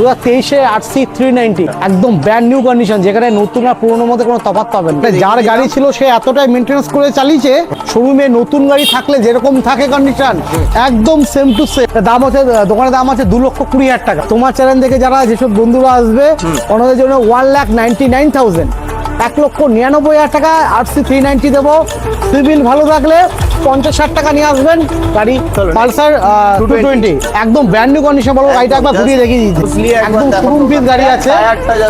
দু হাজার তেইশে আরসি থ্রি নাইনটি একদম ব্র্যান্ড নিউ কন্ডিশন যেখানে নতুন আর পুরোনোর মধ্যে কোনো তফাৎ পাবেন। যার গাড়ি ছিল সে এতটাই মেনটেন্স করে চালিয়েছে শোরুমে নতুন গাড়ি থাকলে যেরকম থাকে কন্ডিশন একদম সেম টু সেম দাম হচ্ছে দোকানের দাম আছে দু লক্ষ কুড়ি হাজার টাকা। তোমার চ্যানেল থেকে যারা যেসব বন্ধুরা আসবে ওনাদের জন্য one lakh ninety nine thousand এক লক্ষ নিরানব্বই হাজার টাকা আরসি থ্রি নাইনটি দেবো। সিভিল ভালো থাকলে পঞ্চাশ ষাট টাকা নিয়ে আসবেন। গাড়ি পালসার টু টোয়েন্টি একদম ব্র্যান্ড নিউ কন্ডিশন বলব গাড়িটা একবার ঘুরিয়ে দেখিয়ে দিচ্ছি একদম দেখো। পিস গাড়ি আছে।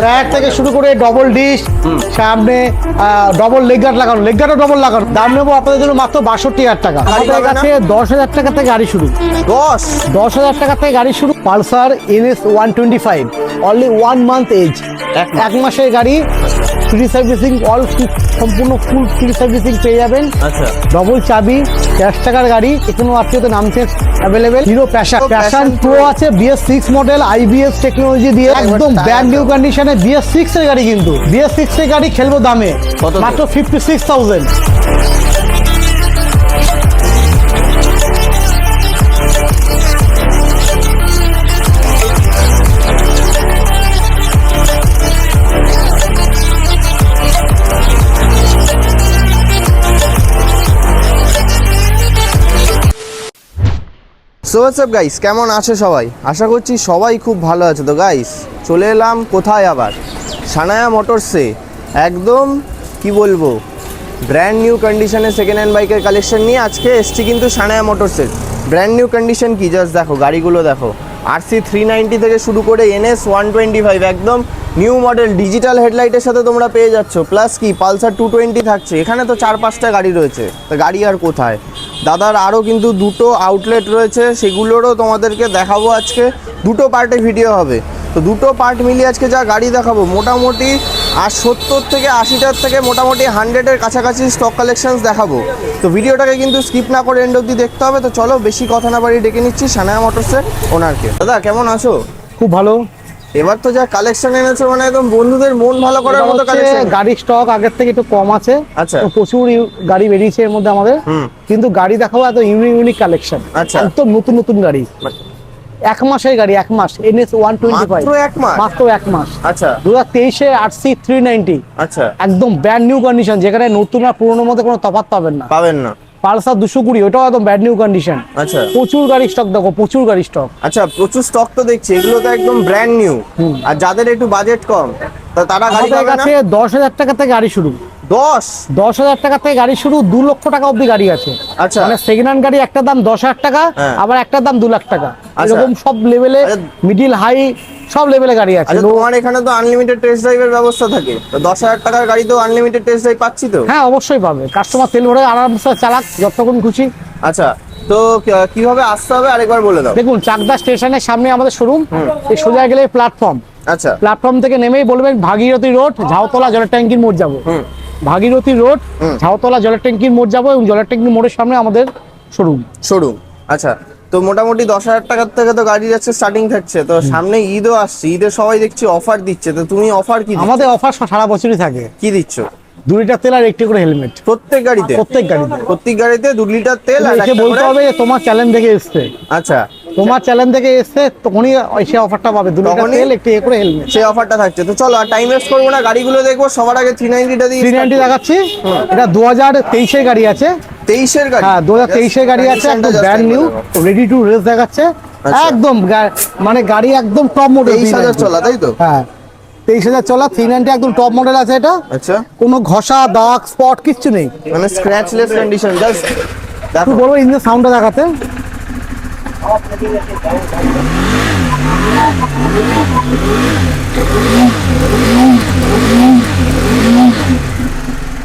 টায়ার থেকে শুরু করে ডবল ডিশ সামনে ডবল লেগ গার্ড লাগানো। লেগ গার্ডও ডবল লাগানো। দাম নেব আপনাদের জন্য মাত্র বাষট্টি হাজার টাকা। আমাদের কাছে দশ হাজার টাকা থেকে গাড়ি শুরু। দশ? দশ হাজার টাকা থেকে গাড়ি শুরু। Pulsar NS one twenty five only one month age এক মাসের গাড়ি ফ্রি সার্ভিসিং অল সম্পূর্ণ ফুল ফ্রি সার্ভিসিং পেয়ে যাবেন। আচ্ছা। ডবল চাবি ক্যাশ টাকার গাড়ি এখনও আত্মীয়তে নামছে available Hero Passion passion pro আছে BS six model IBS technology দিয়ে একদম ব্যাড ব্র্যান্ড নিউ কন্ডিশনে বিএস সিক্স এর গাড়ি কিন্তু। বিএস সিক্স এর গাড়ি খেলব দামে। কত মাত্র fifty six thousand so WhatsApp guys কেমন আছে সবাই? আশা করছি সবাই খুব ভালো আছে। তো গাইস চলে এলাম কোথায় আবার? সানায়া মোটরসে একদম, কি বলব ব্র্যান্ড নিউ কন্ডিশনে সেকেন্ড হ্যান্ড বাইকের কালেকশন নিয়ে আজকে এসছি কিন্তু সানায়া মোটরসের ব্র্যান্ড নিউ কন্ডিশন কি? জাস্ট দেখো, গাড়িগুলো দেখো। আরসি থ্রি নাইনটি থেকে শুরু করে এনএস ওয়ান টোয়েন্টি ফাইভ একদম নিউ মডেল ডিজিটাল হেডলাইটের সাথে তোমরা পেয়ে যাচ্ছ। প্লাস কি পালসার টু টোয়েন্টি থাকছে। এখানে তো চার পাঁচটা গাড়ি রয়েছে। তা গাড়ি আর কোথায়? দাদার আরও কিন্তু দুটো আউটলেট রয়েছে। সেগুলোরও তোমাদেরকে দেখাবো আজকে। দুটো পার্টে ভিডিও হবে। তো দুটো পার্ট মিলিয়ে আজকে যা গাড়ি দেখাবো, মোটামুটি আর সত্তর থেকে আশিটার থেকে মোটামুটি হান্ড্রেডের কাছাকাছি স্টক কালেকশনস দেখাবো। তো ভিডিওটাকে কিন্তু স্কিপ না করে এন্ড অব্দি দেখতে হবে। তো চলো বেশি কথা না বাড়ি ডেকে নিচ্ছি সানায়া মোটরসের ওনারকে দাদা কেমন আছো? খুব ভালো। এবার তো যা কালেকশন এনেছো মানে একদম বন্ধুদের মন ভালো করার মতো কালেকশন গাড়ির স্টক আগের থেকে একটু কম আছে। আচ্ছা। প্রচুর গাড়ি বেরিয়েছে এর মধ্যে আমাদের। কিন্তু গাড়ি দেখাবো এত ইউনিক ইউনিক কালেকশন আচ্ছা। একদম নতুন নতুন গাড়ি। এক মাসের গাড়ি এক মাস। এনএস ওয়ান টোয়েন্টি ফাইভ মাত্র এক মাস? মাত্র এক মাস। আচ্ছা। দু হাজার তেইশে আরসি থ্রি নাইনটি আচ্ছা। একদম ব্র্যান্ড নিউ কন্ডিশন যেখানে নতুন আর পুরোনোর মধ্যে কোনো তফাৎ পাবেন না। পাবেন না। পালসার দুশো কুড়ি ওটাও একদম ব্র্যান্ড নিউ কন্ডিশন আচ্ছা। প্রচুর গাড়ি স্টক দেখো প্রচুর গাড়ি স্টক আচ্ছা প্রচুর স্টক তো দেখছি এগুলো তো একদম ব্র্যান্ড নিউ আর যাদের একটু বাজেট কম তারা গাড়ি কাছে দশ হাজার টাকা থেকে গাড়ি শুরু। দশ? দশ হাজার টাকা থেকে গাড়ি শুরু দু লক্ষ টাকা অব্দি গাড়ি আছে। আচ্ছা। মানে সেকেন্ড হ্যান্ড গাড়ি একটা দাম দশ হাজার টাকা হ্যাঁ। আবার একটা দাম দু লাখ টাকা। এরকম সব লেভেলে আচ্ছা। মিডিল হাই সব লেভেলে গাড়ি আছে। আচ্ছা তোমার এখানে তো আনলিমিটেড টেস্ট ড্রাইভের ব্যবস্থা থাকে। তো দশ হাজার টাকার গাড়ি তো আনলিমিটেড টেস্ট ড্রাইভ পাচ্ছি তো? হ্যাঁ অবশ্যই পাবে। কাস্টমার তেল ভরে আরামসে চালাক যতক্ষণ খুশি। আচ্ছা তো কীভাবে আসতে হবে? আরেকবার বলে দাও। দেখুন চাকদা স্টেশনের সামনে আমাদের শোরুম এই সোজা গেলে প্ল্যাটফর্ম আচ্ছা। প্ল্যাটফর্ম থেকে নেমেই বলবেন ভাগীরথী রোড ঝাউতলা জলের ট্যাঙ্কির মোড় যাব। ভাগীরথী রোড ঝাউতলা জলের ট্যাঙ্কির মোড় যাব এবং জলের ট্যাঙ্কির মোড়ের সামনে আমাদের শোরুম শোরুম আচ্ছা তো মোটামুটি দশ হাজার টাকার থেকে তো গাড়ি যাচ্ছে স্টার্টিং থাকছে। তো সামনে ঈদও আসছে ঈদে সবাই দেখছি অফার দিচ্ছে। তো তুমি অফার কি? আমাদের অফার সারা বছরই থাকে। কি দিচ্ছ? দু লিটার তেল আর একটি করে হেলমেট। প্রত্যেক গাড়িতে? প্রত্যেক গাড়িতে। প্রত্যেক গাড়িতে দু লিটার তেল আর এসে বলতে হবে যে তোমার চ্যালেঞ্জ থেকে এসছে। আচ্ছা। তোমার চ্যালেঞ্জ থেকে এসছে তখনই সে অফারটা পাবে। দু লিটার তেল একটি করে হেলমেট। সেই অফারটা থাকছে। তো চলো আর টাইম ওয়েস্ট করব না গাড়িগুলো দেখব। সবার আগে থ্রি নাইনটিটা দিয়ে থ্রি নাইনটি দেখাচ্ছি এটা দু হাজার তেইশের গাড়ি আছে। তেইশের গাড়ি? হ্যাঁ দু হাজার তেইশের গাড়ি আছে একদম brand new ready to race দেখাচ্ছে। আচ্ছা। একদম মানে গাড়ি একদম টপ মডেল তেইশ হাজার চলা তাই তো? হ্যাঁ তেইশ হাজার চলা থ্রি নাইনটি একদম টপ মডেল আছে এটা। আচ্ছা। কোনো ঘষা দাগ স্পট কিচ্ছু নেই। মানে স্ক্র্যাচলেস কন্ডিশন জাস্ট দেখো। একটু বলব ইঞ্জিন সাউন্ডটা দেখাতে।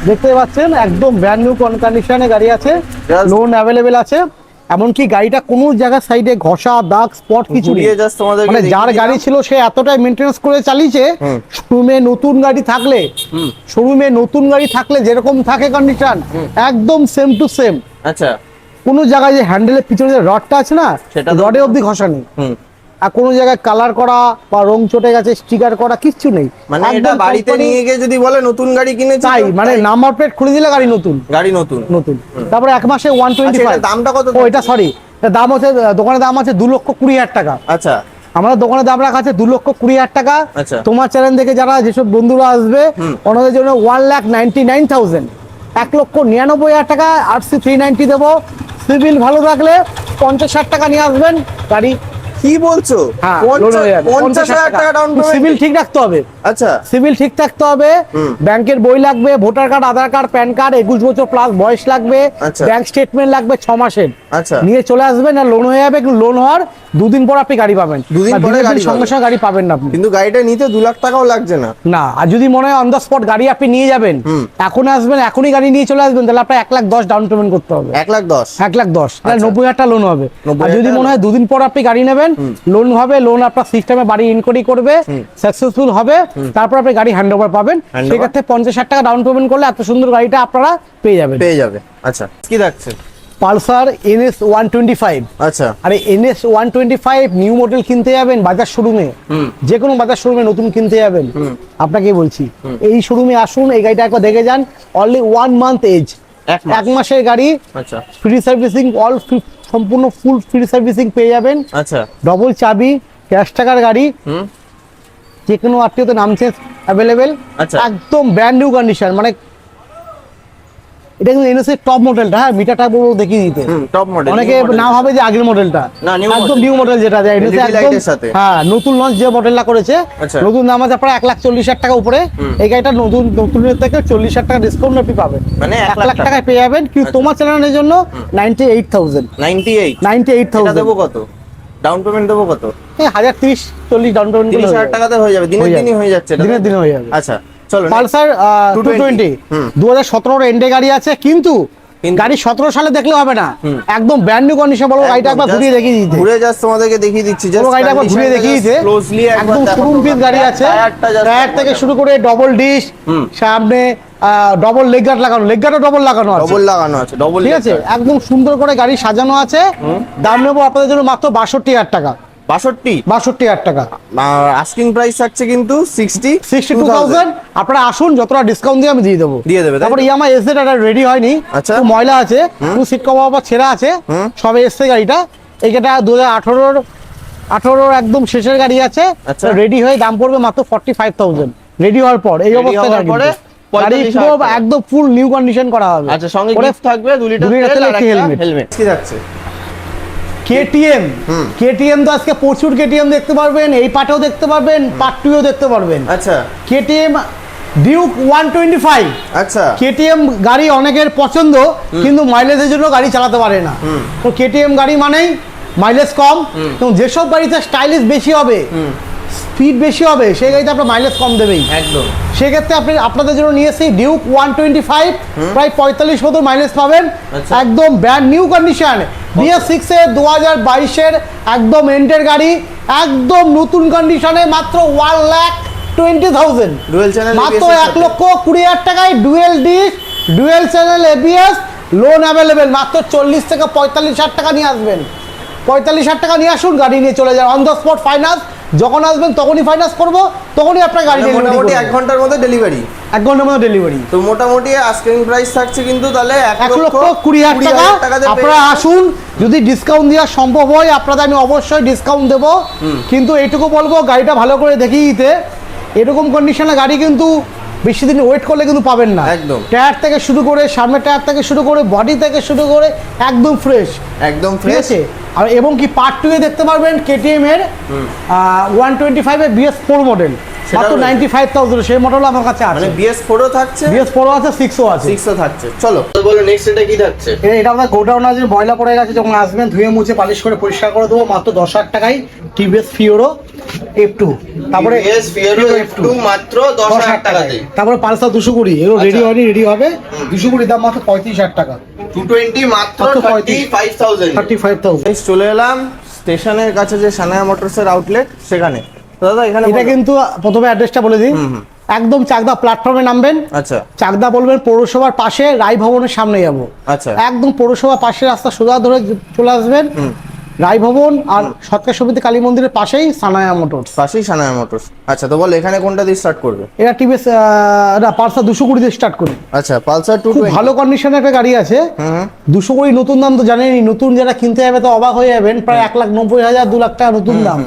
দেখতে পাচ্ছেন একদম ব্র্যান্ড নিউ কন্ডিশনে গাড়ি আছে লোন অ্যাভেলেবেল আছে। এমনকি গাড়িটা কোনো জায়গার সাইডে ঘষা দাগ স্পট কিছু মানে যার। গাড়ি ছিল সে এতটাই মেনটেন্স করে চালিয়েছে শোরুমে নতুন গাড়ি থাকলে শোরুমে নতুন গাড়ি থাকলে যেরকম থাকে কন্ডিশন একদম সেম টু সেম আচ্ছা। কোনো জায়গায় যে হ্যান্ডেলের পিছনে যে রডটা আছে না সেটা রডে অবধি ঘষা নেই। আর কোনো জায়গায় কালার করা বা রং চটে গেছে স্টিকার করা কিচ্ছু নেই। মানে এটা বাড়িতে নিয়ে গিয়ে যদি বলে নতুন গাড়ি কিনেছি তাই তো মানে নাম্বার প্লেট খুলে দিলে গাড়ি নতুন। গাড়ি নতুন। নতুন। তারপরে এক মাসে ওয়ান টোয়েন্টি ফাইভ দামটা কত ও এটা সরি দাম হচ্ছে দোকানের দাম আছে দু লক্ষ কুড়ি হাজার টাকা। আচ্ছা। আমাদের দোকানে দাম রাখা আছে দু লক্ষ কুড়ি হাজার টাকা। আচ্ছা। তোমার চ্যানেল থেকে যারা যেসব বন্ধুরা আসবে ওনাদের জন্য one lakh ninety nine thousand এক লক্ষ নিরানব্বই হাজার টাকা আর সি থ্রি নাইনটি দেবো। সিভিল ভালো থাকলে পঞ্চাশ ষাট টাকা নিয়ে আসবেন গাড়ি কি বলছো? হ্যাঁ পঞ্চাশ হাজার টাকা। ডাউন সিভিল ঠিক রাখতে হবে। আচ্ছা। সিভিল ঠিক থাকতে হবে। ব্যাংকের বই লাগবে voter card Aadhaar card pan card একুশ বছর প্লাস বয়স লাগবে আচ্ছা। ব্যাংক স্টেটমেন্ট লাগবে ছ মাসের আচ্ছা। নিয়ে চলে আসবেন আর লোন হয়ে যাবে লোন হওয়ার দুদিন পর আপনি গাড়ি পাবেন। দুদিন পরে গাড়ি সঙ্গে। সঙ্গে গাড়ি পাবেন না আপনি। কিন্তু গাড়িটা নিতে দু লাখ টাকাও লাগছে না। না আর যদি মনে হয় অন দ্য স্পট গাড়ি আপনি নিয়ে যাবেন এখন আসবেন এখনই গাড়ি নিয়ে চলে আসবেন তাহলে আপনার এক লাখ দশ ডাউন পেমেন্ট করতে হবে। এক লাখ দশ। এক লাখ দশ তাহলে আচ্ছা। নব্বই হাজার টাকা লোন হবে। 90,000 আর যদি মনে হয় দুদিন পর আপনি গাড়ি নেবেন লোন হবে লোন আপনার সিস্টেমে বাড়ি ইনকোয়ারি করবে সাকসেসফুল হবে তারপর আপনি গাড়ি হ্যান্ড ওভার পাবেন সেক্ষেত্রে পঞ্চাশ হাজার টাকা ডাউন পেমেন্ট করলে এত সুন্দর গাড়িটা আপনারা পেয়ে যাবেন। পেয়ে যাবে। আচ্ছা কি থাকছে Pulsar NS one twenty five. আচ্ছা। আরে NS one twenty five new model কিনতে যাবেন বাজার শোরুমে। যে কোনো বাজার শোরুমে নতুন কিনতে যাবেন। আপনাকে বলছি এই শোরুমে আসুন এই গাড়িটা একবার দেখে যান। অনলি ওয়ান মান্থ এজ এক মাসের গাড়ি আচ্ছা। ফ্রি সার্ভিসিং অল সম্পূর্ণ ফুল ফ্রি সার্ভিসিং পেয়ে যাবেন। আচ্ছা। ডবল চাবি ক্যাশ টাকার গাড়ি হুম। যে কোনো আত্মীয়তে নাম চেঞ্জ অ্যাভেলেবেল আচ্ছা। একদম ব্র্যান্ড নিউ কন্ডিশন মানে এটা কিন্তু এনএস এর টপ মডেলটা হ্যাঁ মিটারটা বলব দেখিয়ে দিতে। টপ মডেল অনেকে নাম হবে যে আগের মডেলটা একদম নিউ মডেল যেটা যায় এটা একদম হ্যাঁ নতুন লঞ্চ যে মডেলটা করেছে আচ্ছা। নতুন দাম আছে প্রায় এক লাখ চল্লিশ হাজার টাকা উপরে। এই গাড়িটা নতুন নতুনের থেকে চল্লিশ হাজার টাকা ডিসকাউন্ট আপনি পাবেন। মানে এক লাখ টাকায় পেয়ে যাবেন কিন্তু তোমার চ্যানেলের জন্য ninety eight thousand ninety eight ninety eight thousand দেবো কত? ডাউন পেমেন্ট দেবো কত? হাজার তিরিশ চল্লিশ ডাউন পেমেন্ট তিরিশ হাজার টাকাতে হয়ে যাবে দিনের দিনই হয়ে যাচ্ছে দিনের দিনে হয়ে যাবে। আচ্ছা। Pulsar two 220 twenty. দু হাজার সতেরোর এন্ডে গাড়ি আছে কিন্তু গাড়ি সতেরো সালে দেখলে হবে না। একদম ব্র্যান্ড নিউ কন্ডিশন বলব গাড়িটা একবার ঘুরিয়ে দেখিয়ে দিতে। ঘুরে জাস্ট তোমাদেরকে দেখিয়ে দিচ্ছি পুরো গাড়িটা একবার ঘুরিয়ে দেখিয়ে দিতে। ক্লোজলি একদম শোরুম পিস গাড়ি আছে। টায়ার থেকে শুরু করে ডবল ডিশ। সামনে ডবল লেগ গার্ড লাগানো। লেগ গার্ডও ডবল লাগানো আছে। ডবল লাগানো আছে ডবল ঠিক আছে? একদম সুন্দর করে গাড়ি সাজানো আছে। দাম নেব আপনাদের জন্য মাত্র বাষট্টি হাজার টাকা। বাষট্টি? বাষট্টি হাজার টাকা। আস্কিং প্রাইস থাকছে কিন্তু সিক্সটি সিক্সটি টু থাউজেন্ড আপনারা আসুন যতটা ডিসকাউন্ট দিয়ে আমি দিয়ে দেবো। দিয়ে দেবে, তারপর ইএমআই এসে এটা রেডি হয়নি। আচ্ছা। ময়লা আছে একটু সিট কভার আবার ছেঁড়া আছে। সবে এসছে গাড়িটা। এই দু হাজার আঠারোর আঠারোর একদম শেষের গাড়ি আছে। আচ্ছা। রেডি হয়ে দাম পড়বে মাত্র ফর্টি ফাইভ থাউজেন্ড রেডি হওয়ার পর এই অবস্থায় পরে গাড়ি 45,000 পুরো টাকা। একদম ফুল নিউ কন্ডিশন করা হবে। আচ্ছা সঙ্গে থাকবে দু লিটার তেল তেল, আর একটি হেলমেট কি থাকছে কেটিএম। কেটিএম তো আজকে প্রচুর কেটিএম দেখতে পারবেন এই পার্টেও দেখতে পারবেন পার্ট টুও দেখতে পারবেন। আচ্ছা। KTM Duke one twenty five আচ্ছা। কেটিএম গাড়ি অনেকের পছন্দ কিন্তু মাইলেজের জন্য গাড়ি চালাতে পারে না। তো কেটিএম গাড়ি মানেই মাইলেজ কম। এবং যেসব গাড়িতে স্টাইলিশ বেশি হবে স্পিড বেশি হবে সেই গাড়িতে আপনার মাইলেজ কম দেবেই। একদম। সেক্ষেত্রে আপনি আপনাদের জন্য নিয়ে এসেছি ডিউক ওয়ান টোয়েন্টি ফাইভ প্রায় পঁয়তাল্লিশ মতো মাইলেজ পাবেন। আচ্ছা। একদম brand new condition BS six এর দু হাজার বাইশের একদম এন্টের গাড়ি একদম নতুন কন্ডিশনে মাত্র one lakh twenty thousand dual channel মাত্র এক লক্ষ কুড়ি হাজার টাকায় dual disc dual channel ABS loan available মাত্র চল্লিশ থেকে পঁয়তাল্লিশ হাজার টাকা নিয়ে আসবেন। পঁয়তাল্লিশ হাজার টাকা নিয়ে আসুন গাড়ি নিয়ে চলে যান। অন দ্য স্পট ফাইন্যান্স যখন আসবেন তখনই ফাইন্যান্স করব তখনই আপনার গাড়ি মানে মোটামুটি এক ঘণ্টার মধ্যে ডেলিভারি এক ঘণ্টার মধ্যে ডেলিভারি তো মোটামুটি আস্কিং প্রাইস থাকছে কিন্তু তাহলে এক লক্ষ কুড়ি হাজার টাকা। আপনারা আসুন যদি ডিসকাউন্ট দেওয়া সম্ভব হয় আপনাদের আমি অবশ্যই ডিসকাউন্ট দেবো। কিন্তু এইটুকু বলব গাড়িটা ভালো করে দেখিয়ে দিতে এরকম কন্ডিশনে গাড়ি কিন্তু বেশি দিন ওয়েট করলে কিন্তু পাবেন না। একদম। টায়ার থেকে শুরু করে সামনের টায়ার থেকে শুরু করে বডি থেকে শুরু করে একদম ফ্রেশ একদম ফ্রেশ আর এবং কি পার্ট টু এ দেখতে পারবেন কেটিএম এর ওয়ান টোয়েন্টি ফাইভ এর বিএস ফোর মডেল মাত্র রয়েছে। নাইনটি ফাইভ থাউজেন্ড সেই মডেল আমার কাছে আছে। মানে বিএস থাকছে? বিএস আছে থাকছে। চলো। বলো নেক্সট এটা কি থাকছে? এটা আমাদের গোডাউন আছে ময়লা পড়ে গেছে যখন আসবেন ধুয়ে মুছে পালিশ করে পরিষ্কার করে দেবো মাত্র দশ হাজার টাকায় টিভিএস ফিওরো এফ টু তারপরে Fiero F2 মাত্র দশ হাজার টাকাতে। তারপরে পালসার দুশো কুড়ি রেডি আচ্ছা। হয়নি রেডি হবে। দুশো কুড়ি দাম মাত্র পঁয়ত্রিশ হাজার টাকা। টু টোয়েন্টি মাত্র মাত্র thirty five thousand thirty five thousand চলে এলাম। স্টেশনের কাছে যে সানায়া মোটরসের আউটলেট সেখানে। দাদা এখানে এটা কিন্তু প্রথমে অ্যাড্রেসটা বলে দিই। একদম চাকদা প্ল্যাটফর্মে নামবেন। আচ্ছা। চাকদা বলবেন পৌরসভার পাশে রায় ভবনের সামনে যাব। আচ্ছা। একদম পৌরসভার পাশে রাস্তা সোজা ধরে চলে আসবেন। রায় ভবন আর সৎকার সমিতি কালী মন্দিরের পাশেই সানায়া মোটরস। পাশেই সানায়া মোটরস। আচ্ছা তো বল এখানে কোনটা দিয়ে স্টার্ট করবে? এটা টিভিএস না পালসার দুশো কুড়ি দিয়ে স্টার্ট করি। আচ্ছা পালসার টু ভালো কন্ডিশনের একটা গাড়ি আছে। হুম দুশো কুড়ি নতুন দাম তো জানেনই নতুন যারা কিনতে যাবে তো অবাক হয়ে যাবেন প্রায় এক লাখ নব্বই হাজার দু লাখ টাকা নতুন দাম।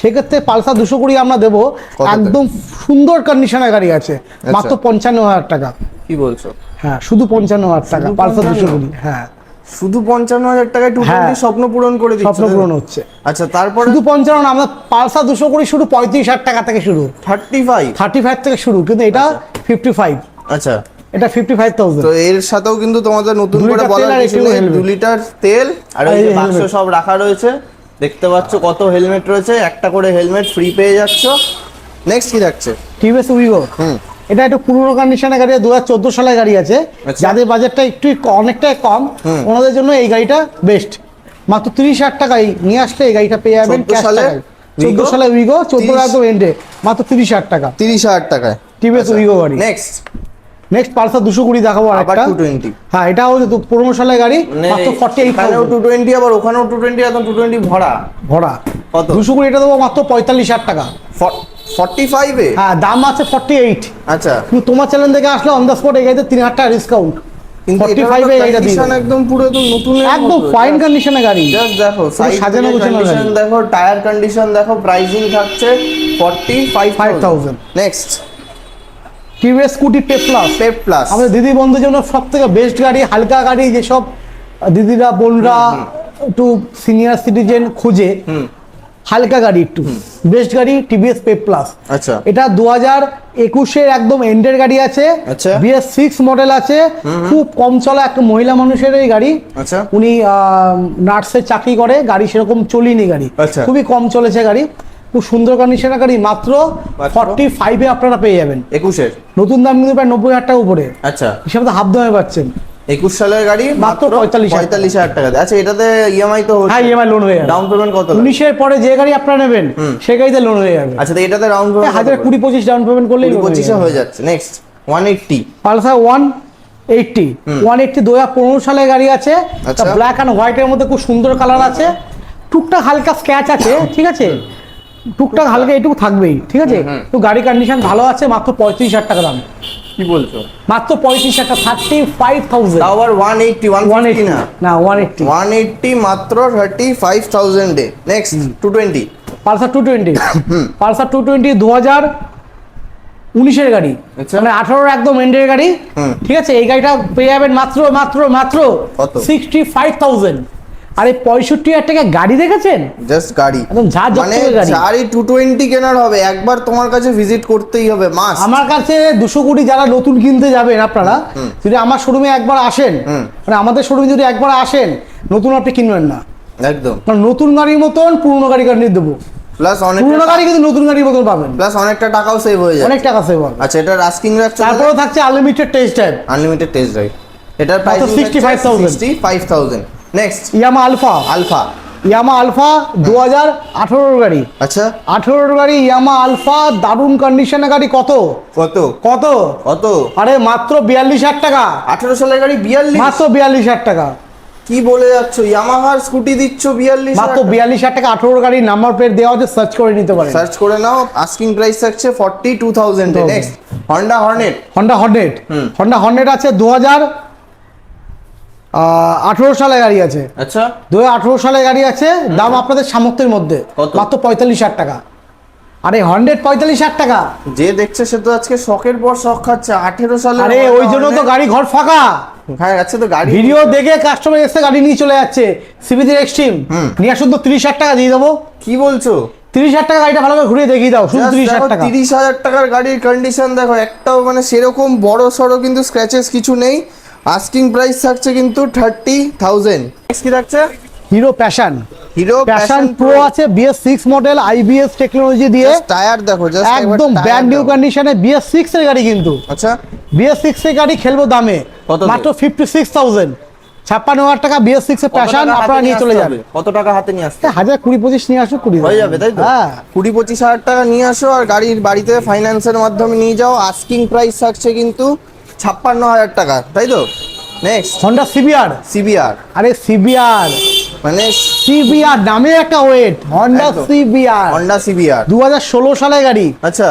সেক্ষেত্রে পালসার দুশো কুড়ি আমরা দেবো। একদম সুন্দর কন্ডিশনের গাড়ি আছে। মাত্র পঞ্চান্ন হাজার টাকা। কি বলছো? হ্যাঁ শুধু পঞ্চান্ন হাজার টাকা পালসার দুশো কুড়ি হ্যাঁ। শুধু পঞ্চান্ন হাজার টাকায় টু হ্যাঁ। স্বপ্ন পূরণ করে দিচ্ছে। স্বপ্ন পূরণ হচ্ছে। আচ্ছা তারপরে? শুধু পঞ্চান্ন আমরা পালসার দুশো কুড়ি শুরু পঁয়ত্রিশ হাজার টাকা থেকে শুরু। থার্টি ফাইভ থার্টি ফাইভ থেকে শুরু কিন্তু এটা ফিফটি ফাইভ আচ্ছা। এটা ফিফটি ফাইভ থাউজেন্ড তো এর সাথেও কিন্তু তোমাদের নতুন করে নেই। helmet। দু লিটার তেল আর ওই এই বাক্স সব রাখা রয়েছে। দেখতে পাচ্ছ কত হেলমেট রয়েছে। একটা করে হেলমেট ফ্রি পেয়ে যাচ্ছ। নেক্সট কি থাকছে টিভিএস উইগো হুম। এটা একটু পুরোনো কন্ডিশনের গাড়ি দু হাজার চোদ্দ সালের গাড়ি আছে। আচ্ছা। যাদের বাজেটটা একটু অনেকটাই কম ওনাদের জন্য এই গাড়িটা বেস্ট মাত্র তিরিশ হাজার টাকায় নিয়ে আসলে এই গাড়িটা পেয়ে যাবেন 14 ক্যাশ টাকায়। চোদ্দ? সালে উইগো চোদ্দ 30 একদম এন্ডে মাত্র তিরিশ হাজার টাকা। তিরিশ হাজার টাকায়। টিভিএস উইগো গাড়ি। নেক্সট নেক্সট পালসার দুশো কুড়ি দেখাবো আরেকটা। টু টোয়েন্টি হ্যাঁ এটা হচ্ছে পুরোনো সালের গাড়ি মাত্র ফর্টি এইট টু টোয়েন্টি আবার ওখানেও টু টোয়েন্টি একদম টু টোয়েন্টি ভরা। ভরা। কত? দুশো কুড়ি এটা দেবো মাত্র পঁয়তাল্লিশ হাজার টাকা। ফর্টি ফাইভে হ্যাঁ দাম আছে ফর্টি এইট আচ্ছা। কিন্তু তোমার চ্যানেল থেকে আসলে অন দ্য স্পট এই গাড়িতে তিন হাজার টাকা ডিসকাউন্ট কিন্তু ফর্টি এটার ফাইভে তো এইটা দিয়ে একদম পুরো একদম নতুন একদম ফাইন কন্ডিশনের গাড়ি। জাস্ট দেখো সাজানো গোছানো কন্ডিশন দেখো টায়ার কন্ডিশন দেখো প্রাইসিং থাকছে 45000 5,000 next TVS Scooty pep plus pep plus আমাদের দিদি বন্ধুদের জন্য সব থেকে বেস্ট গাড়ি হালকা গাড়ি যেসব দিদিরা বোনরা একটু সিনিয়র সিটিজেন খুঁজে হালকা গাড়ি একটু। বেস্ট গাড়ি টিভিএস পে প্লাস আচ্ছা। এটা দু হাজার একুশের একদম এন্ডের গাড়ি আছে। আচ্ছা। বিএস সিক্স মডেল আছে। খুব কম চলা একটা মহিলা মানুষের এই গাড়ি। আচ্ছা। উনি নার্সের চাকরি করে গাড়ি সেরকম চলিনি গাড়ি। আচ্ছা। খুবই কম চলেছে গাড়ি। খুব সুন্দর কন্ডিশনের গাড়ি মাত্র মাত্র? ফর্টি ফাইভে আপনারা পেয়ে যাবেন। একুশের? নতুন দাম কিন্তু প্রায় নব্বই হাজার টাকা উপরে। আচ্ছা। হিসাবে তো হাফ দামে পাচ্ছেন। একুশ সালের গাড়ি মাত্র 45,000 পঁয়তাল্লিশ হাজার টাকা। আচ্ছা এটাতে ইএমআই তো হ্যাঁ ইএমআই লোন হয়ে যাবে। ডাউন পেমেন্ট কত উনিশের পরে যে গাড়ি আপনারা নেবেন সে গাড়িতে লোন হয়ে যাবে। আচ্ছা এটাতে ডাউন পেমেন্ট হাজার কুড়ি পঁচিশ ডাউন পেমেন্ট হয়ে পঁচিশে হয়ে যাচ্ছে। Next one eighty Pulsar one eighty one eighty দু হাজার পনেরো সালের গাড়ি আছে। আচ্ছা। ব্ল্যাক অ্যান্ড হোয়াইটের মধ্যে খুব সুন্দর কালার আছে। টুকটাক হালকা স্ক্যাচ আছে ঠিক আছে? টুকটাক হালকা এটুকু থাকবেই ঠিক আছে? তো গাড়ি কন্ডিশন ভালো আছে মাত্র পঁয়ত্রিশ হাজার টাকা দাম। কি বলছো? মাত্র পঁয়ত্রিশ হাজার থার্টি ফাইভ থাউজেন্ড তাও আবার one eighty one one eighty না না ওয়ান এইটটি ওয়ান এইটটি মাত্র thirty five থাউজেন্ডে next two twenty Pulsar two twenty Pulsar two twenty দু হাজার উনিশের গাড়ি। আচ্ছা। মানে আঠারোর একদম এন্ডের গাড়ি। হুম। ঠিক আছে এই গাড়িটা পেয়ে যাবেন মাত্র মাত্র মাত্র সিক্সটি ফাইভ থাউজেন্ড আর পঁয়ষট্টি হাজার টাকা গাড়ি দেখেছেন? জাস্ট গাড়ি। একদম ঝাঁ মানে গাড়ি। টু টোয়েন্টি কেনার হবে একবার তোমার কাছে ভিজিট করতেই হবে মাস আমার কাছে দুশো কোটি যারা নতুন কিনতে যাবেন আপনারা যদি আমার শোরুমে একবার আসেন। মানে আমাদের শোরুমে যদি একবার আসেন নতুন আপনি কিনবেন না। একদম। নতুন গাড়ির মতন পুরনো গাড়ি গাড়ি দেবো। প্লাস অনেক পুরনো গাড়ি কিন্তু নতুন গাড়ির মতন পাবেন। প্লাস অনেকটা টাকাও সেভ হয়ে যায় অনেক টাকা সেভ হবে। আচ্ছা এটা রাস্কিং রাখছে তারপরেও থাকছে unlimited test time unlimited test drive এটার price 65,000 sixty five thousand next Yamaha Alpha. Alpha. Yamaha Alpha দু হাজার আঠেরোর গাড়ি। আচ্ছা। আঠেরোর গাড়ি ইয়ামা আলফা দারুণ কন্ডিশনের গাড়ি কত? কত? কত? কত? আরে মাত্র বিয়াল্লিশ হাজার টাকা। আঠেরো সালের গাড়ি বিয়াল্লিশ? মাত্র বিয়াল্লিশ হাজার টাকা। কি বলে যাচ্ছ? ইয়ামাহার স্কুটি দিচ্ছ বিয়াল্লিশ মাত্র বিয়াল্লিশ হাজার টাকা আঠেরোর গাড়ি নাম্বার প্লেট দেওয়া হচ্ছে সার্চ করে নিতে পারেন। সার্চ করে নাও আস্কিং প্রাইস থাকছে forty two thousand next Honda Hornet Honda Hornet Honda Hornet আছে দু হাজার আঠেরো সালে গাড়ি আছে। আচ্ছা। দু হাজার আঠেরো সালে গাড়ি আছে দাম আপনাদের সামর্থ্যের মধ্যে। মাত্র পঁয়তাল্লিশ হাজার টাকা। আরে হন্ড্রেড পঁয়তাল্লিশ হাজার টাকা। যে দেখছে সে তো আজকে শখের পর শখ খাচ্ছে আঠেরো সালে আরে ওই জন্য তো গাড়ি ঘর ফাঁকা। হ্যাঁ আছে তো গাড়ি। ভিডিও দেখে কাস্টমার এসে গাড়ি নিয়ে চলে যাচ্ছে সিবিজির এক্সট্রিম। নিয়ে তো তিরিশ হাজার টাকা দিয়ে দেবো। কি বলছো? তিরিশ হাজার টাকা গাড়িটা ভালো করে ঘুরিয়ে দেখিয়ে দাও শুধু তিরিশ হাজার টাকা। তিরিশ হাজার টাকার গাড়ির কন্ডিশন দেখো একটাও মানে সেরকম বড় সড়ো কিন্তু স্ক্র্যাচেস কিছু নেই। আস্কিং প্রাইস থাকছে কিন্তু থার্টি থাউজেন্ড কি থাকছে? Hero Passion Hero Passion Pro আছে BS six model IBS technology দিয়ে। টায়ার দেখো জাস্ট একদম ব্র্যান্ড নিউ কন্ডিশনে বিএস সিক্স এর গাড়ি কিন্তু। আচ্ছা। বিএস সিক্স এর গাড়ি খেলব দামে। মাত্র ফিফটি সিক্স থাউজেন্ড ছাপ্পান্ন হাজার টাকা বিএস সিক্স এর প্যাশন আপনারা নিয়ে চলে যাবে কত টাকা হাতে নিয়ে আসতে? হাজার কুড়ি পঁচিশ নিয়ে আসো কুড়ি হয়ে যাবে তাই তো? হ্যাঁ। কুড়ি পঁচিশ হাজার টাকা নিয়ে আসো আর গাড়ির বাড়িতে ফাইন্যান্সের মাধ্যমে নিয়ে যাও। আস্কিং প্রাইস থাকছে কিন্তু ছাপ্পান্ন হাজার টাকা তাই তো? নেক্সট হন্ডা সিবিআর সিবিআর আরে সিবিআর মানে সিবিআর নামে একটা wait Honda CBR Honda CBR দু হাজার ষোলো সালে গাড়ি। আচ্ছা।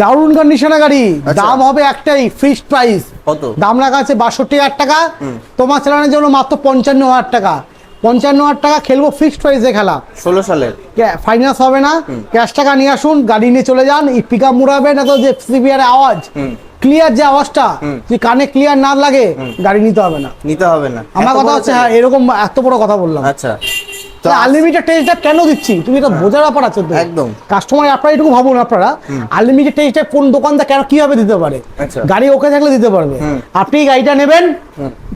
দারুণ কন্ডিশনের গাড়ি। আচ্ছা। দাম হবে একটাই ফিক্সড প্রাইস কত? দাম রাখা আছে বাষট্টি হাজার টাকা। তোমার চালানোর জন্য মাত্র পঞ্চান্ন হাজার টাকা। পঞ্চান্ন হাজার টাকা খেলব ফিক্সড প্রাইসে খেলা। ষোলো সালের। ফাইন্যান্স হবে না। ক্যাশ টাকা নিয়ে আসুন গাড়ি নিয়ে চলে যান পিক আপ মুড়াবে না তো যে সিবিআর আওয়াজ। ক্লিয়ার যে আওয়াজটা যদি কানে ক্লিয়ার না লাগে গাড়ি নিতে হবে না। নিতে হবে না। আমার কথা হচ্ছে হ্যাঁ এরকম এত বড় কথা বললাম। আচ্ছা। আনলিমিটেড টেস্ট ড্রাইভ কেন দিচ্ছি? তুমি এটা বোঝার ব্যাপার আছে একদম। কাস্টমার আপনারা এটুকু ভাবুন আপনারা আনলিমিটেড টেস্ট ড্রাইভ কোন দোকানদার কেন কীভাবে দিতে পারে? আচ্ছা। গাড়ি ওকে থাকলে দিতে পারবে। আপনি গাড়িটা নেবেন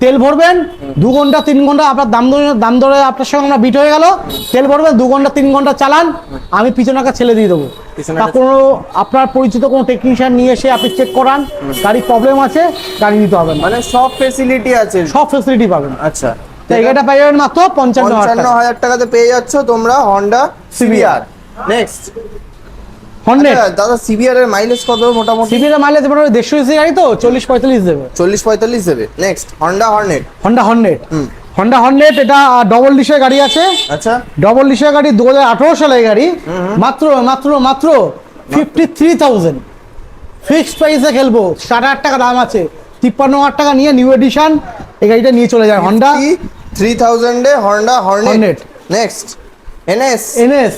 তেল ভরবেন দু ঘণ্টা তিন ঘণ্টা আপনার দাম দরে দাম দরে আপনার সঙ্গে আমরা বিট হয়ে গেল তেল ভরবেন দু ঘণ্টা তিন ঘণ্টা চালান আমি পিছনে একটা ছেলে দিয়ে দেবো। একটা- কোনো আপনার পরিচিত কোনো টেকনিশিয়ান নিয়ে এসে আপনি চেক করান গাড়ির প্রবলেম আছে গাড়ি নিতে হবে মানে সব ফেসিলিটি আছে? সব ফেসিলিটি পাবেন। আচ্ছা। গাড়িটা পাই যাবেন মাত্র পঞ্চান্ন হাজার পঞ্চান্ন টাকা। হাজার টাকাতে পেয়ে যাচ্ছ তোমরা হন্ডা সিবিআর নেক্সট দাদা সিবিআর এর মাইলেজ কত মোটামুটি? মাইলেজ এবার ওই দেড়শো এসি গাড়ি তো চল্লিশ পঁয়তাল্লিশ দেবে। চল্লিশ পঁয়তাল্লিশ দেবে। Next Honda Hornet Honda hundred Honda hundred এটা ডবল ডিশের গাড়ি আছে। আচ্ছা। ডবল ডিশের গাড়ি দু হাজার আঠারো সালের গাড়ি। মাত্র মাত্র মাত্র ফিফটি থ্রি থাউজেন্ড ফিক্সড প্রাইসে খেলব। ষাট হাজার টাকা দাম আছে। তিপ্পান্ন হাজার টাকা নিয়ে নিউ এডিশন এই গাড়িটা নিয়ে চলে যায় Honda three থাউজেন্ডে Honda Hornet Hornet। Next NS NS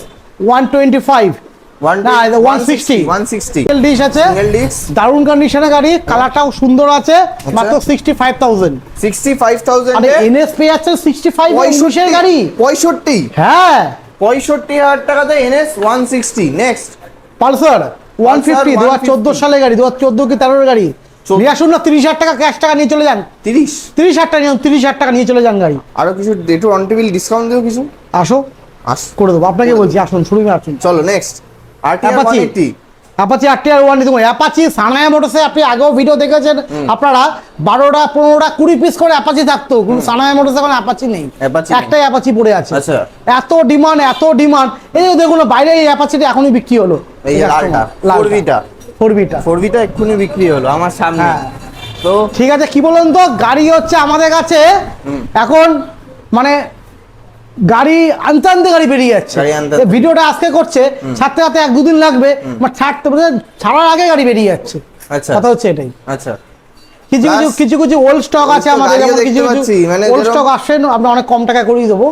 one twenty five one না, এটা 160 ওয়ান আছে সিঙ্গেল ডিস্ক দারুণ গাড়ি কালারটাও সুন্দর আছে মাত্র sixty five thousand sixty five থাউজেন্ডে NS পেয়ে যাচ্ছে সিক্সটি ফাইভ গাড়ি। পঁয়ষট্টি। হ্যাঁ। পঁয়ষট্টি হাজার টাকাতে NS one sixty next Pulsar one fifty দু হাজার চোদ্দ 150 সালের গাড়ি দু হাজার চোদ্দ কি তেরোর গাড়ি? নিয়ে আসুন না তিরিশ হাজার টাকা ক্যাশ টাকা নিয়ে চলে যান। তিরিশ? তিরিশ হাজার টাকা নিয়ে তিরিশ হাজার টাকা নিয়ে চলে যান গাড়ি। আরও কিছু একটু অন টেবিল ডিসকাউন্ট দিও কিছু? আসো। আস। করে দেবো। আপনাকে বলছি আসুন শুরু আসুন। চলো নেক্সট আরটিআর অ্যাপাচি। 180 অ্যাপাচি আটটি আর ওয়ান দেখুন অ্যাপাচি সানায়া মোটরসে আপনি আগেও ভিডিও দেখেছেন। আপনারা বারোটা পনেরোটা কুড়ি পিস করে অ্যাপাচি থাকতো। কিন্তু সানায়া মোটরসে এখন অ্যাপাচি নেই। একটাই অ্যাপাচি পড়ে আছে। আচ্ছা। এত ডিমান্ড এত ডিমান্ড এই দেখুন বাইরে এই অ্যাপাচিটা এখনই বিক্রি হলো। এই লালটা ফোর বিটা ফোর বিটা ফোর বিটা এক্ষুনি বিক্রি হলো আমার সামনে। হ্যাঁ। তো ঠিক আছে কি বলুন তো গাড়ি হচ্ছে আমাদের কাছে এখন মানে গাড়ি আনতে আনতে গাড়ি বেরিয়ে যাচ্ছে। ভিডিওটা আজকে করছে ছাড়তে ছাড়তে এক দুদিন লাগবে মানে ছাড়তে ছাড়ার আগে গাড়ি বেরিয়ে যাচ্ছে। আচ্ছা। কথা হচ্ছে এটাই। আচ্ছা। কিছু কিছু কিছু কিছু ওল্ড স্টক আছে আমাদের যেমন কিছু কিছু মানে ওল্ড স্টক আসেন আমরা অনেক কম টাকা করেই দেবো।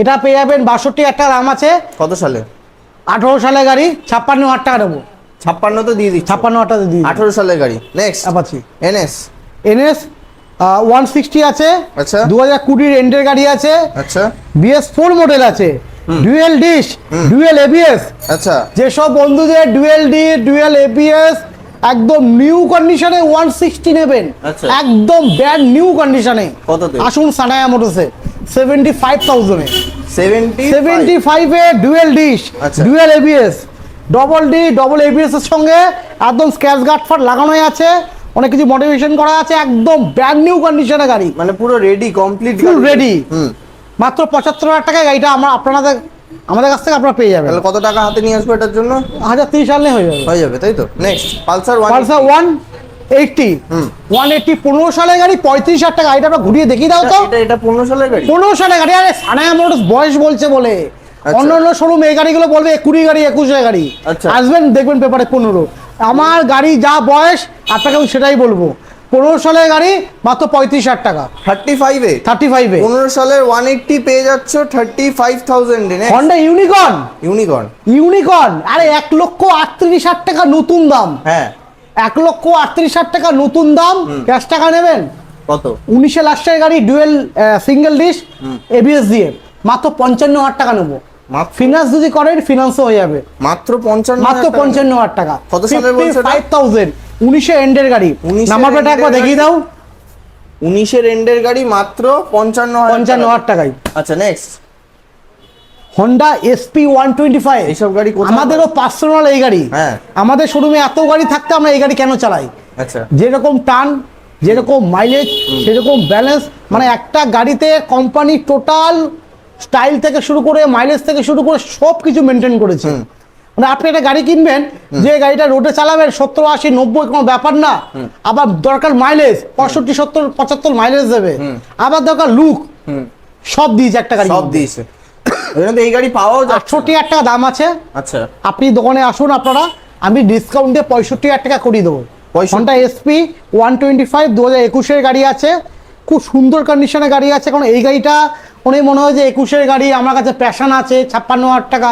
এটা পেয়ে যাবেন বাষট্টি একটা দাম আছে। কত সালে? আঠারো সালে গাড়ি ছাপ্পান্ন হাজার টাকা দেবো ছাপ্পান্ন তো দিয়ে দিচ্ছি। ছাপ্পান্ন টাকা দিয়ে আঠারো সালের গাড়ি। Next Apache NS NS one sixty আছে। আচ্ছা। দু হাজার কুড়ির এন্ডের গাড়ি আছে। আচ্ছা। বিএস ফোর মডেল আছে। ডুয়েল ডিশ ডুয়েল এবিএস আচ্ছা। যেসব বন্ধুদের ডুয়েল ডি ডুয়েল এবিএস একদম নিউ কন্ডিশনে ওয়ান সিক্সটি নেবেন। আচ্ছা। একদম ব্র্যান্ড নিউ কন্ডিশনে আসুন সানায়া মোটরসে। সেভেন্টি ফাইভ থাউজেন্ডে সেভেন্টি সেভেন্টি ফাইভে dual disc. Dual ABS double D double ABS এর সঙ্গে একদম স্ক্যাচ গার্ড ফাট লাগানোই আছে। অনেক কিছু মডিফিকেশন করা আছে একদম ব্র্যান্ড নিউ কন্ডিশনে গাড়ি। মানে পুরো রেডি কমপ্লিট ফুল রেডি মাত্র পঁচাত্তর হাজার টাকায় গাড়িটা আমরা আপনাদের আমাদের কাছ থেকে আপনারা পেয়ে যাবেন। তাহলে কত টাকা হাতে নিয়ে আসব এটার জন্য? হাজার তিরিশ সালে হয়ে যাবে। হয়ে যাবে তাই তো? Next Pulsar one Pulsar one eighty হুম। ওয়ান এইটটি পনেরো সালের গাড়ি পঁয়ত্রিশ হাজার টাকা। গাড়িটা আমরা ঘুরিয়ে দেখিয়ে দাও তো। এটা এটা পনেরো সালের গাড়ি? পনেরো সালের গাড়ি আরে সানায়া মোটরস বয়স বলছে বলে। আচ্ছা। অন্য অন্য শোরুম এই গাড়িগুলো বলবে কুড়ি গাড়ি একুশে গাড়ি। আচ্ছা। আসবেন দেখবেন পেপারে পনেরো। আমার গাড়ি যা বয়স আপনাকে আমি সেটাই বলব। পনেরো সালের গাড়ি মাত্র পঁয়ত্রিশ হাজার টাকা। থার্টি ফাইভে থার্টি ফাইভে পনেরো সালের ওয়ান এইটটি পেয়ে যাচ্ছ thirty five thousand Honda Unicorn Unicorn Unicorn আরে এক লক্ষ আটত্রিশ হাজার টাকা নতুন দাম। হ্যাঁ। এক লক্ষ আটত্রিশ হাজার টাকা নতুন দাম। ক্যাশ টাকা নেবেন? কত? উনিশে লাস্টের গাড়ি ডুয়েল সিঙ্গেল ডিশ এবিএস দিয়ে মাত্র পঞ্চান্ন হাজার টাকা নেব। ফিনান্স যদি করেন ফিনান্সও হয়ে যাবে। মাত্র পঞ্চান্ন মাত্র পঞ্চান্ন হাজার টাকা। কত সালের বলছো ফাইভ থাউজেন্ড উনিশে এন্ডের গাড়ি। 19 নাম্বার প্লেট একবার দেখিয়ে দাও। উনিশের এন্ডের গাড়ি মাত্র পঞ্চান্ন পঞ্চান্ন হাজার টাকায়। আচ্ছা next Honda SP one twenty five এইসব গাড়ি আমাদেরও পার্সোনাল এই গাড়ি। হ্যাঁ। আমাদের শোরুমে এত গাড়ি থাকতে আমরা এই গাড়ি কেন চালাই? আচ্ছা। যেরকম টান যেরকম মাইলেজ সেরকম ব্যালেন্স মানে একটা গাড়িতে কোম্পানি টোটাল স্টাইল থেকে শুরু করে মাইলেজ থেকে শুরু করে সব কিছু মেনটেন করেছে মানে আপনি একটা গাড়ি কিনবেন যে গাড়িটা রোডে চালাবেন সত্তর আশি নব্বই কোনো ব্যাপার না। আবার দরকার মাইলেজ পঁয়ষট্টি সত্তর পঁচাত্তর মাইলেজ দেবে। আবার দরকার লুক সব দিয়েছে একটা গাড়ি সব দিয়েছে। এই গাড়ি পাওয়াও আটষট্টি হাজার টাকা দাম আছে। আচ্ছা। আপনি দোকানে আসুন আপনারা আমি ডিসকাউন্ট দিয়ে পঁয়ষট্টি হাজার টাকা করিয়ে দেবো। 65 Honda SP one twenty five দু হাজার একুশের গাড়ি আছে। খুব সুন্দর কন্ডিশনের গাড়ি আছে। কারণ এই গাড়িটা অনেক মনে হয় যে একুশের গাড়ি আমার কাছে প্যাশন আছে ছাপ্পান্ন হাজার টাকা।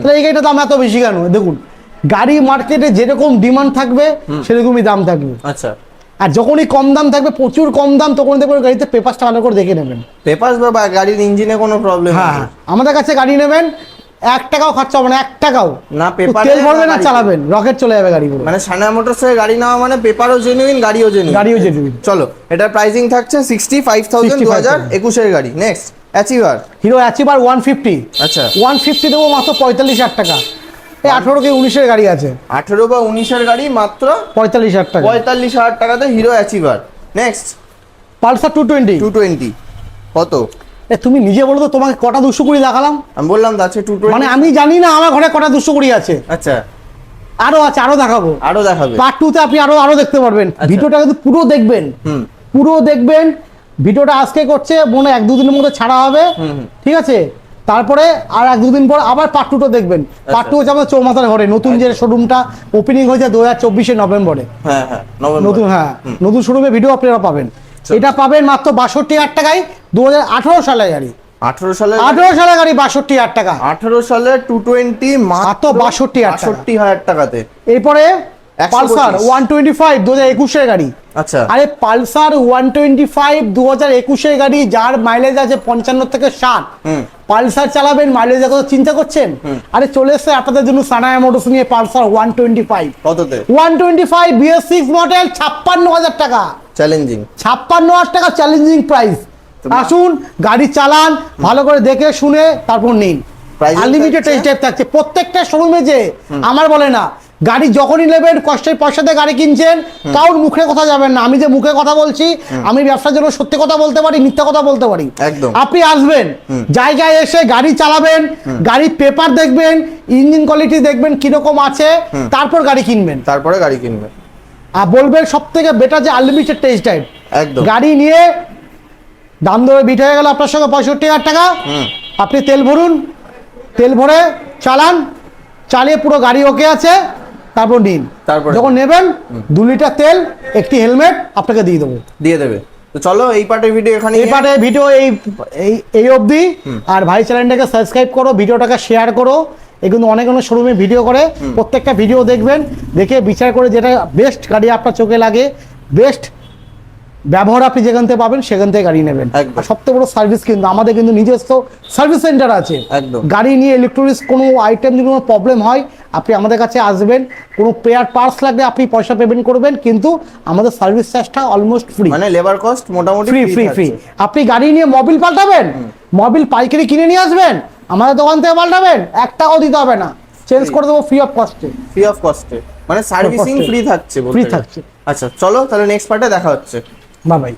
তাহলে এই গাড়িটা দাম এত বেশি কেন? দেখুন গাড়ি মার্কেটে যেরকম ডিমান্ড থাকবে সেরকমই দাম থাকবে। আচ্ছা। আর যখনই কম দাম থাকবে প্রচুর কম দাম তখন দেখবেন গাড়িতে পেপারটা ভালো করে দেখে নেবেন। পেপারস বা গাড়ির ইঞ্জিনে কোনো প্রবলেম হ্যাঁ। আমাদের কাছে গাড়ি নেবেন এক টাকাও খরচা হবে না এক টাকাও। না পেপার তেল ভরবেন না চালাবেন রকেট চলে যাবে গাড়িগুলো মানে সানা মোটরস এর গাড়ি নেওয়া মানে পেপারও জেনুইন গাড়িও জেনুইন গাড়িও genuine। চলো এটার প্রাইসিং থাকছে সিক্সটি ফাইভ থাউজেন্ড দু হাজার একুশের গাড়ি। Next Achiever Hero Achiever one fifty আচ্ছা। ওয়ান ফিফটি দেবো মাত্র পঁয়তাল্লিশ হাজার টাকা। এই আঠেরো কি উনিশের গাড়ি আছে। আঠেরো বা উনিশের গাড়ি মাত্র পঁয়তাল্লিশ হাজার টাকা। পঁয়তাল্লিশ হাজার টাকাতে Hero Achiever next Pulsar two twenty two twenty কত? তুমি নিজে বলো তো তোমাকে কটা দুশো কুড়ি দেখালাম? আমি বললাম তো আছে টু মানে আমি জানি না আমার ঘরে কটা দুশো কুড়ি আছে। আচ্ছা। আরও আছে আরও দেখাবো। আরও দেখাবে। পার্ট টুতে আপনি আরও আরও দেখতে পারবেন। ভিডিওটা কিন্তু পুরো দেখবেন। পুরো দেখবেন। ভিডিওটা আজকে করছে মনে এক দুদিনের মধ্যে ছাড়া হবে। ঠিক আছে? তারপরে আর এক দুদিন পর আবার পার্ট টু টুটা দেখবেন পার্ট টু হচ্ছে আমাদের চৌমাথার ঘরে। নতুন যে শোরুমটা ওপেনিং হয়েছে দু হাজার চব্বিশে নভেম্বরে। হ্যাঁ হ্যাঁ নতুন হ্যাঁ নতুন শোরুমে ভিডিও আপনারা পাবেন। এটা পাবেন মাত্র বাষট্টি হাজার টাকায়। দু হাজার আঠারো সালে গাড়ি। আঠারো সালে আঠারো সালে গাড়ি বাষট্টি হাজার টাকা। আঠারো সালে টু টোয়েন্টি মাত্র 62,000 টাকা। বাষট্টি হাজার টাকাতে। এরপরে পালসার ওয়ান টোয়েন্টি ফাইভ দু হাজার একুশের গাড়ি। আচ্ছা। আরে পালসার ওয়ান টোয়েন্টি ফাইভ দু হাজার একুশের গাড়ি যার মাইলেজ আছে পঞ্চান্ন থেকে ষাট। হুম। পালসার চালাবেন মাইলেজ কথা চিন্তা করছেন? আরে চলে এসছে আপনাদের জন্য সানায়া মোটরস নিয়ে পালসার ওয়ান টোয়েন্টি ফাইভ। কততে? One twenty five BS six model ছাপ্পান্ন হাজার টাকা। চ্যালেঞ্জিং ছাপ্পান্ন হাজার টাকা চ্যালেঞ্জিং প্রাইস আসুন গাড়ি চালান ভালো করে দেখে শুনে তারপর নিন। আনলিমিটেড? এই টাইপ থাকছে। প্রত্যেকটা শোরুমে যে আমার বলে না গাড়ি যখনই নেবেন কষ্টের পয়সাতে গাড়ি কিনছেন কারোর মুখে কথা যাবেন না। আমি যে মুখে কথা বলছি আমি ব্যবসার জন্য সত্যি কথা বলতে পারি মিথ্যা কথা বলতে পারি। একদম। আপনি আসবেন জায়গায় এসে গাড়ি চালাবেন গাড়ির পেপার দেখবেন ইঞ্জিন কোয়ালিটি দেখবেন কীরকম আছে তারপর গাড়ি কিনবেন। তারপরে গাড়ি কিনবে আর বলবেন সব থেকে বেটার যে আনলিমিটেড টেস্ট ড্রাইভ একদম। গাড়ি নিয়ে দাম দরে বিট হয়ে গেল আপনার সঙ্গে পঁয়ষট্টি হাজার টাকা। আপনি তেল ভরুন তেল ভরে চালান চালিয়ে পুরো গাড়ি ওকে আছে তারপর নিন। তারপর যখন নেবেন দু লিটার তেল একটি হেলমেট আপনাকে দিয়ে দেবো। দিয়ে দেবে। তো চলো এই পার্টের ভিডিও এখানে এই পার্টে ভিডিও এই এই এই অবধি। আর ভাই চ্যানেলটাকে সাবস্ক্রাইব করো ভিডিওটাকে শেয়ার করো। কিন্তু অনেক অনেক শোরুমে ভিডিও করে। প্রত্যেকটা ভিডিও দেখবেন দেখে বিচার করে যেটা বেস্ট গাড়ি আপনার চোখে লাগে বেস্ট ব্যবহার আপনি যেখান থেকে পাবেন সেখান থেকে গাড়ি নেবেন। আর সবথেকে বড় সার্ভিস কিন্তু আমাদের কিন্তু নিজস্ব সার্ভিস সেন্টার আছে। গাড়ি নিয়ে ইলেকট্রনিক্স কোনো আইটেম যদি কোনো প্রবলেম হয় আপনি আমাদের কাছে আসবেন। কোনো পেয়ার পার্টস লাগলে আপনি পয়সা পেমেন্ট করবেন কিন্তু আমাদের সার্ভিস চার্জটা অলমোস্ট ফ্রি মানে লেবার কস্ট মোটামুটি ফ্রি ফ্রি ফ্রি আপনি গাড়ি নিয়ে মোবিল পাল্টাবেন মোবিল পাইকারি কিনে নিয়ে আসবেন আমাদের দোকান থেকে পাল্টাবেন এক টাকাও দিতে হবে না। চেঞ্জ করে দেবো ফ্রি অফ কস্টে ফ্রি অফ কস্টে মানে সার্ভিসিং ফ্রি থাকছে ফ্রি থাকছে। আচ্ছা চলো তাহলে নেক্সট পার্টে দেখা হচ্ছে। বা ভাই